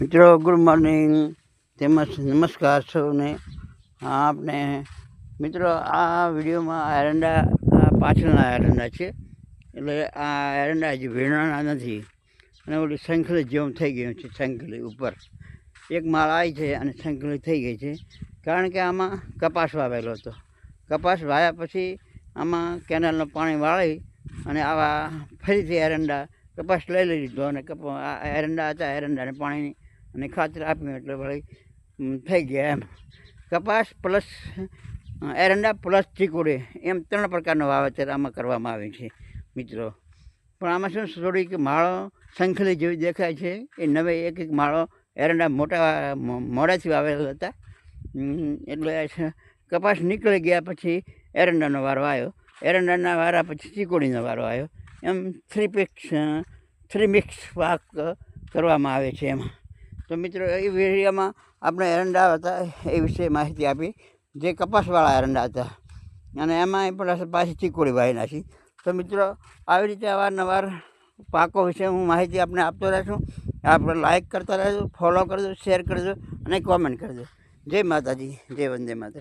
મિત્રો good morning તેમજ નમસ્કાર સૌને. આપણે મિત્રો, આ વિડીયોમાં એરંડા પાછળના એરંડા છે. એટલે આ એરંડા હજી વીણાના નથી. અને ઓલી સંખલી જેવું થઈ ગયું છે, સંખલી ઉપર. એક માળ આવી છે અને સંખલી થઈ ગઈ છે. કારણ કે આમાં કપાસ વાવેલો હતો. કપાસ વાવ્યા પછી આમાં કેનાલનું પાણી વાળી અને આવા ફરીથી એરંડા કપાસ લઈ લીધો અને કપ એરંડા હતા, એરંડાને પાણી અને ખાતર આપ્યું એટલે વળી થઈ ગયા એમ. કપાસ પ્લસ એરંડા પ્લસ ચીકુડી, એમ ત્રણ પ્રકારનું વાવેતર આમાં કરવામાં આવે છે, મિત્રો. પણ આમાં શું થોડીક માળો શંખલી જેવી દેખાય છે. એ નવે એક એક માળો એરંડા મોટા મોડાથી વાવેલા હતા. એટલે કપાસ નીકળી ગયા પછી એરંડાનો વારો આવ્યો. એરંડાના વારા પછી ચીકુડીનો વારો આવ્યો. એમ થ્રી પિક્સ થ્રી મિક્સ પાક કરવામાં આવે છે એમાં. તો મિત્રો, એ વિડીયોમાં આપણે એરંડા હતા, એ વિશે માહિતી આપી. જે કપાસવાળા એરંડા હતા. અને એમાં પણ પાછી ચીકુડી વાહી નાખી. તો મિત્રો, આવી રીતે અવારનવાર પાકો વિશે હું માહિતી આપને આપતો રહેશું આપણે લાઇક કરતા રહેજો ફોલો કરજો શેર કરજો અને કોમેન્ટ કરજો. જય માતાજી, જય વંદે માતા.